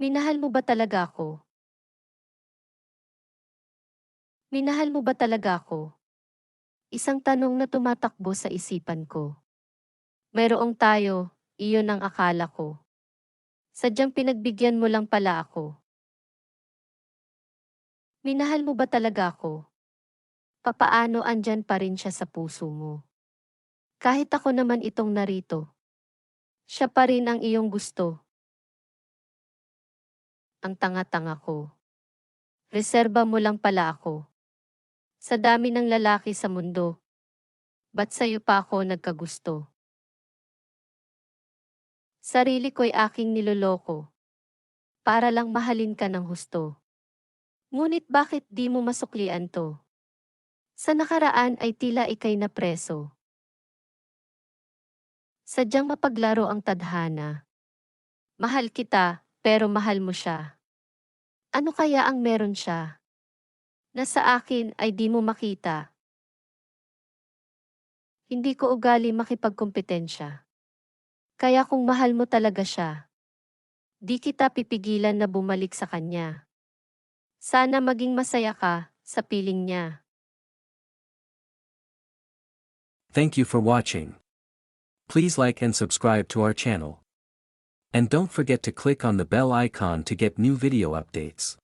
Minahal mo ba talaga ako? Minahal mo ba talaga ako? Isang tanong na tumatakbo sa isipan ko. Mayroong tayo, iyon ang akala ko. Sadyang pinagbigyan mo lang pala ako. Minahal mo ba talaga ako? Papaano andyan pa rin siya sa puso mo? Kahit ako naman itong narito. Siya pa rin ang iyong gusto. Ang tanga-tanga ko. Reserba mo lang pala ako. Sa dami ng lalaki sa mundo. Ba't sa'yo pa ako nagkagusto? Sarili ko'y aking niloloko. Para lang mahalin ka ng husto. Ngunit bakit di mo masuklian to? Sa nakaraan ay tila ikay na preso. Sadyang mapaglaro ang tadhana. Mahal kita, pero mahal mo siya. Ano kaya ang meron siya? Na sa akin ay di mo makita. Hindi ko ugali makipagkompetensya. Kaya kung mahal mo talaga siya, di kita pipigilan na bumalik sa kanya. Sana maging masaya ka sa piling niya. Thank you for watching. Please like and subscribe to our channel. And don't forget to click on the bell icon to get new video updates.